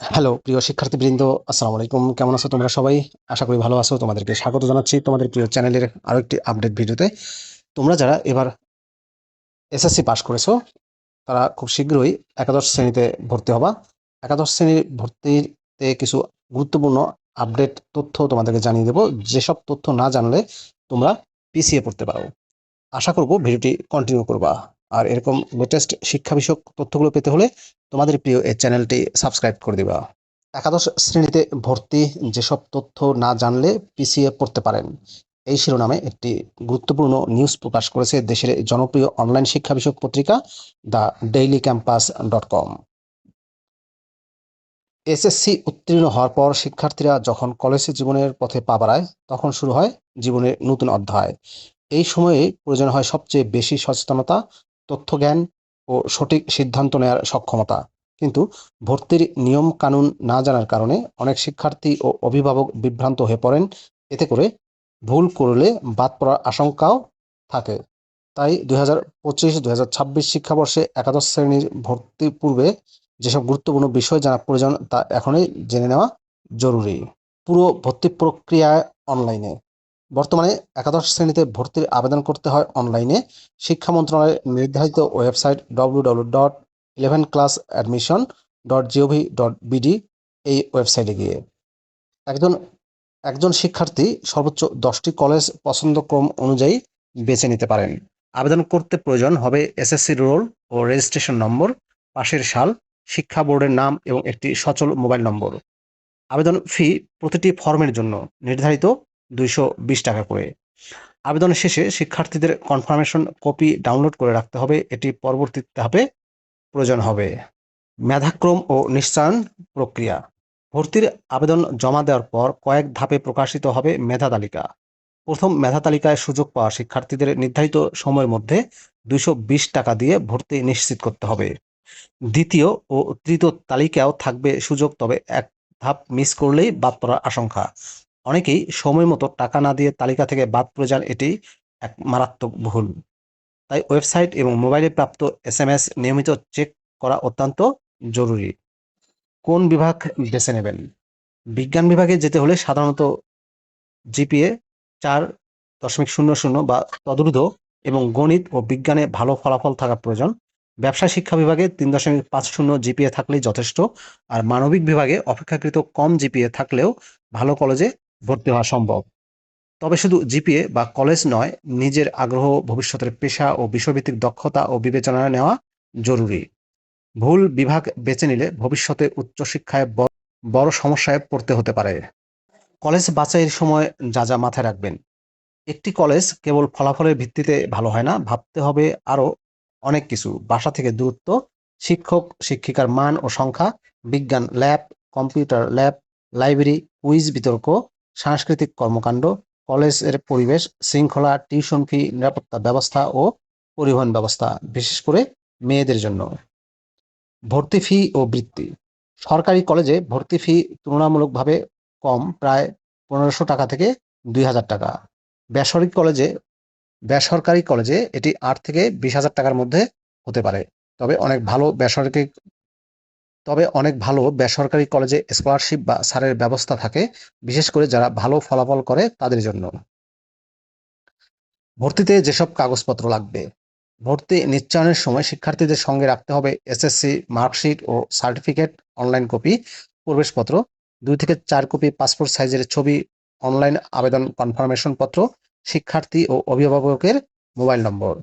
Hello, প্রিয় শিক্ষার্থীবৃন্দ, আসসালামু আলাইকুম। কেমন আছো তোমরা সবাই? আশা করি ভালো আছো। তোমাদেরকে স্বাগত জানাচ্ছি তোমাদের প্রিয় চ্যানেলের আরও একটি আপডেট ভিডিওতে। তোমরা যারা এবার এসএসসি পাশ করেছ, তারা খুব শীঘ্রই একাদশ শ্রেণীতে ভর্তি হবা। একাদশ শ্রেণির ভর্তিতে কিছু গুরুত্বপূর্ণ আপডেট তথ্য তোমাদেরকে জানিয়ে দেবো। যেসব তথ্য না জানলে তোমরা পিছিয়ে পড়তে পারো। আশা করব ভিডিওটি কন্টিনিউ করবা। আর এরকম লেটেস্ট শিক্ষা বিষয়ক তথ্যগুলো পেতে হলে তোমাদের প্রিয় এই চ্যানেলটি সাবস্ক্রাইব করে দিবা। একাদশ শ্রেণীতে ভর্তি যেসব তথ্য না জানলে পিছিয়ে পড়তে পারেন। এই শিরোনামে একটি গুরুত্বপূর্ণ নিউজ প্রকাশ করেছে দেশের জনপ্রিয় অনলাইন শিক্ষা বিষয়ক পত্রিকা the daily campus dot com SSC উত্তীর্ণ হওয়ার পর শিক্ষার্থীরা যখন কলেজ জীবনের পথে পা বাড়ায়, তখন শুরু হয় জীবনের নতুন অধ্যায়। এই সময়ে প্রয়োজন হয় সবচেয়ে বেশি সচেতনতা তথ্য জ্ঞান ও সঠিক সিদ্ধান্ত নেওয়ার সক্ষমতা। কিন্তু ভর্তির নিয়ম কানুন না জানার কারণে অনেক শিক্ষার্থী ও অভিভাবক বিভ্রান্ত হয়ে পড়েন। এতে করে ভুল করলে বাদ পড়ার আশঙ্কাও থাকে। তাই দুই হাজার পঁচিশ দুই হাজার ছাব্বিশ শিক্ষাবর্ষে একাদশ শ্রেণির ভর্তি পূর্বে যেসব গুরুত্বপূর্ণ বিষয় জানা প্রয়োজন তা এখনই জেনে নেওয়া জরুরি। পুরো ভর্তি প্রক্রিয়া অনলাইনে বর্তমানে একাদশ শ্রেণীতে ভর্তির আবেদন করতে হয় অনলাইনে শিক্ষা মন্ত্রণালয়ের নির্ধারিত website W W dot eleven class admission dot GOV dot BD এই ওয়েবসাইটে গিয়ে। একজন একজন শিক্ষার্থী সর্বোচ্চ দশটি কলেজ পছন্দক্রম অনুযায়ী বেছে নিতে পারেন। আবেদন করতে প্রয়োজন হবে এসএসসি রোল ও রেজিস্ট্রেশন নম্বর পাশের সাল, শিক্ষা বোর্ডের নাম এবং একটি সচল মোবাইল নম্বর আবেদন ফি প্রতিটি ফর্মের জন্য নির্ধারিত দুইশো বিশ টাকা করে। আবেদন শেষে শিক্ষার্থীদের কনফার্মেশন কপি ডাউনলোড করে রাখতে হবে। এটি পরবর্তী ধাপে প্রয়োজন হবে। মেধাক্রম ও নিশ্চয়ন প্রক্রিয়া। ভর্তির আবেদন জমা দেওয়ার পর কয়েক ধাপে প্রকাশিত হবে মেধা তালিকা। প্রথম মেধা তালিকায় সুযোগ পাওয়া শিক্ষার্থীদের নির্ধারিত সময়ের মধ্যে দুইশো বিশ টাকা দিয়ে ভর্তি নিশ্চিত করতে হবে। দ্বিতীয় ও তৃতীয় তালিকাও থাকবে সুযোগ, তবে এক ধাপ মিস করলেই বাদ পড়ার আশঙ্কা। অনেকেই সময় মতো টাকা না দিয়ে তালিকা থেকে বাদ পড়ে যান, এটি এক মারাত্মক ভুল। তাই ওয়েবসাইট এবং মোবাইলে প্রাপ্ত এস এম এস নিয়মিত চেক করা অত্যন্ত জরুরি। কোন বিভাগ বেছে নেবেন? বিজ্ঞান বিভাগে যেতে হলে সাধারণত জিপিএ চার দশমিক শূন্য শূন্য বা তদূর্ধ্ব এবং গণিত ও বিজ্ঞানে ভালো ফলাফল থাকা প্রয়োজন। ব্যবসা শিক্ষা বিভাগে তিন দশমিক পাঁচ শূন্য জিপিএ থাকলেই যথেষ্ট, আর মানবিক বিভাগে অপেক্ষাকৃত কম জিপিএ থাকলেও ভালো কলেজে ভর্তি হওয়া সম্ভব। তবে শুধু জিপিএ বা কলেজ নয়, নিজের আগ্রহ, ভবিষ্যতের পেশা ও বিষয়ভিত্তিক দক্ষতা ও বিবেচনা নেওয়া জরুরি। ভুল বিভাগ বেছে নিলে ভবিষ্যতে উচ্চশিক্ষায় বড় সমস্যায় পড়তে হতে পারে। কলেজ বাছাইয়ের সময় যা যা মাথায় রাখবেন। একটি কলেজ কেবল ফলাফলের ভিত্তিতে ভালো হয় না, ভাবতে হবে আরও অনেক কিছু। বাসা থেকে দূরত্ব, শিক্ষক, শিক্ষিকার মান ও সংখ্যা, বিজ্ঞান lab, computer lab, library, quiz বিতর্ক সাংস্কৃতিক কর্মকাণ্ড কলেজের পরিবেশ, শৃঙ্খলা, টিউশন ফি, নিরাপত্তা ব্যবস্থা ও পরিবহন ব্যবস্থা, বিশেষ করে মেয়েদের জন্য। ভর্তি ফি ও বৃত্তি। সরকারি কলেজে ভর্তি ফি তুলনামূলকভাবে কম, প্রায় পনেরোশো টাকা থেকে দুই হাজার টাকা। বেসরকারি কলেজে বেসরকারি কলেজে এটি আট থেকে বিশ হাজার টাকার মধ্যে হতে পারে। তবে অনেক ভালো বেসরকারি তবে অনেক ভালো বেসরকারি কলেজে স্কলারশিপ বা ছাড়ের ব্যবস্থা থাকে, বিশেষ করে যারা ভালো ফলাফল করে তাদের জন্য। ভর্তিতে যেসব কাগজপত্র লাগবে, ভর্তি নিশ্চয়নের সময় শিক্ষার্থীদের সঙ্গে রাখতে হবে এসএসসি, মার্কশিট ও সার্টিফিকেট অনলাইন কপি প্রবেশপত্র, দুই থেকে চার কপি পাসপোর্ট সাইজের ছবি অনলাইন আবেদন কনফার্মেশন পত্র, শিক্ষার্থী ও অভিভাবকের মোবাইল নম্বর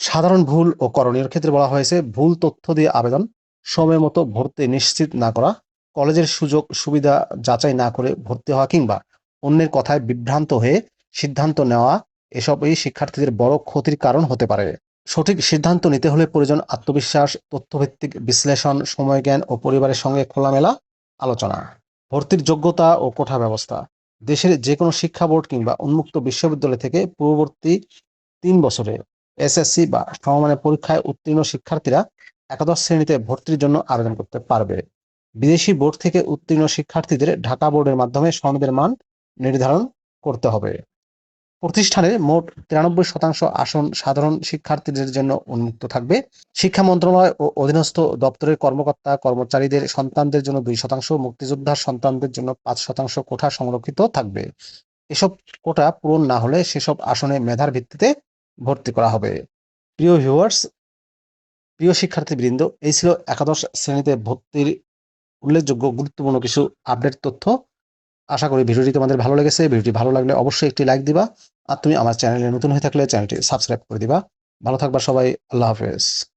সাধারণ ভুল ও করণীয় ক্ষেত্রে বলা হয়েছে, ভুল তথ্য দিয়ে আবেদন সময় মতো ভর্তি নিশ্চিত না করা, কলেজের সুযোগ সুবিধা যাচাই না করে ভর্তি হওয়া কিংবা অন্যের কথায় বিভ্রান্ত হয়ে সিদ্ধান্ত নেওয়া, এসবই শিক্ষার্থীদের বড় ক্ষতির কারণ হতে পারে। সঠিক সিদ্ধান্ত নিতে হলে প্রয়োজন আত্মবিশ্বাস, তথ্যভিত্তিক বিশ্লেষণ সময় জ্ঞান ও পরিবারের সঙ্গে খোলামেলা আলোচনা, ভর্তির যোগ্যতা ও কোঠা ব্যবস্থা। দেশের যে কোনো শিক্ষা বোর্ড কিংবা উন্মুক্ত বিশ্ববিদ্যালয় থেকে পূর্ববর্তী তিন বছরে এসএসসি বা সমমানের পরীক্ষায় উত্তীর্ণ শিক্ষার্থীরা একাদশ শ্রেণীতে ভর্তির জন্য আবেদন করতে পারবে। বিদেশি বোর্ড থেকে উত্তীর্ণ শিক্ষার্থীদের ঢাকা বোর্ডের মাধ্যমে সনদের মান নির্ধারণ করতে হবে। প্রতিষ্ঠানে মোট তিরানব্বই শতাংশ আসন সাধারণ শিক্ষার্থীদের জন্য উন্মুক্ত থাকবে। শিক্ষা মন্ত্রণালয় ও অধীনস্থ দপ্তরের কর্মকর্তা কর্মচারীদের সন্তানদের জন্য দুই শতাংশ, মুক্তিযোদ্ধার সন্তানদের জন্য পাঁচ শতাংশ কোঠা সংরক্ষিত থাকবে। এসব কোটা পূরণ না হলে সেসব আসনে মেধার ভিত্তিতে ভর্তি করা হবে। প্রিয় ভিউয়ার্স প্রিয় শিক্ষার্থীবৃন্দ, এই ছিল একাদশ শ্রেণীতে ভর্তির উল্লেখযোগ্য গুরুত্বপূর্ণ কিছু আপডেট তথ্য। আশা করি ভিডিওটি তোমাদের ভালো লেগেছে। ভিডিওটি ভালো লাগলে অবশ্যই একটি লাইক দিবা। আর তুমি আমার চ্যানেলে নতুন হয়ে থাকলে চ্যানেলটি সাবস্ক্রাইব করে দিবা। ভালো থাকবা সবাই। আল্লাহ হাফেজ।